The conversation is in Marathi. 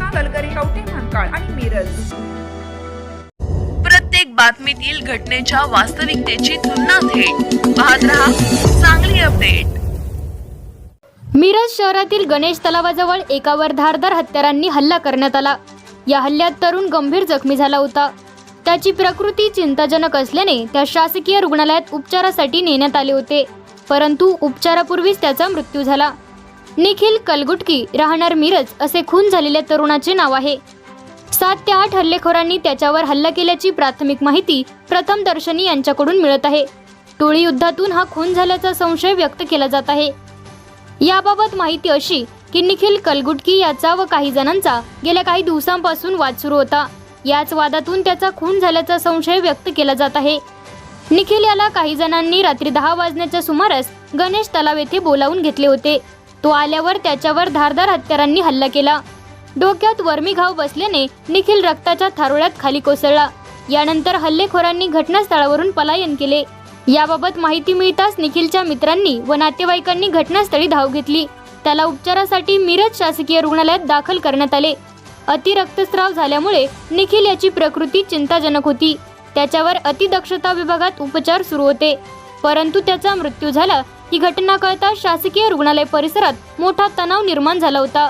कवठे महांकाळ आणि मिरज. प्रत्येक बातमीतील घटनेच्या वास्तविकतेची तुलना थेट. पाहत रहा चांगली अपडेट. मिरज शहरातील गणेश तलावाजवळ एकावर धारदार हत्यारांनी हल्ला करण्यात आला. या हल्ल्यात तरुण गंभीर जखमी झाला होता. त्याची प्रकृती चिंताजनक असल्याने त्या शासकीय रुग्णालयात उपचारासाठी नेण्यात आले होते. परंतु उपचारापूर्वीच त्याचा मृत्यू झाला. निखिल कलगुटकी राहणार मिरज असे खून झालेल्या तरुणाचे नाव आहे. सात ते आठ हल्लेखोरांनी त्याच्यावर हल्ला केल्याची प्राथमिक माहिती प्रथम दर्शनी यांच्याकडून मिळत आहे. टोळी युद्धातून हा खून झाल्याचा संशय व्यक्त केला जात आहे. याबाबत माहिती अशी की निखिल कलगुटकी याचा व काही जणांचा गेल्या काही दिवसांपासून वाद सुरू होता. याच वादातून त्याचा खून झाल्याचा संशय व्यक्त केला जात आहे. निखिल याला काही जणांनी रात्री दहा वाजण्याच्या सुमारास गणेश तलाव येथे बोलावून घेतले होते. तो आल्यावर त्याच्यावर धारदार हत्यारांनी हल्ला केला. डोक्यात वर्मी घाव बसल्याने निखिल रक्ताच्या थारोळ्यात खाली कोसळला. यानंतर हल्लेखोरांनी घटनास्थळावरून पलायन केले. याबाबत माहिती मिळताच निखिलच्या मित्रांनी व नातेवाईकांनी घटनास्थळी धाव घेतली. त्याला उपचारासाठी मिरज शासकीय रुग्णालयात दाखल करण्यात आले. अतिरक्तस्राव झाल्यामुळे निखिल याची प्रकृती चिंताजनक होती. त्याच्यावर अतिदक्षता विभागात उपचार सुरू होते. परंतु त्याचा मृत्यू झाला. ही घटना कळता शासकीय रुग्णालय परिसरात मोठा तणाव निर्माण झाला होता.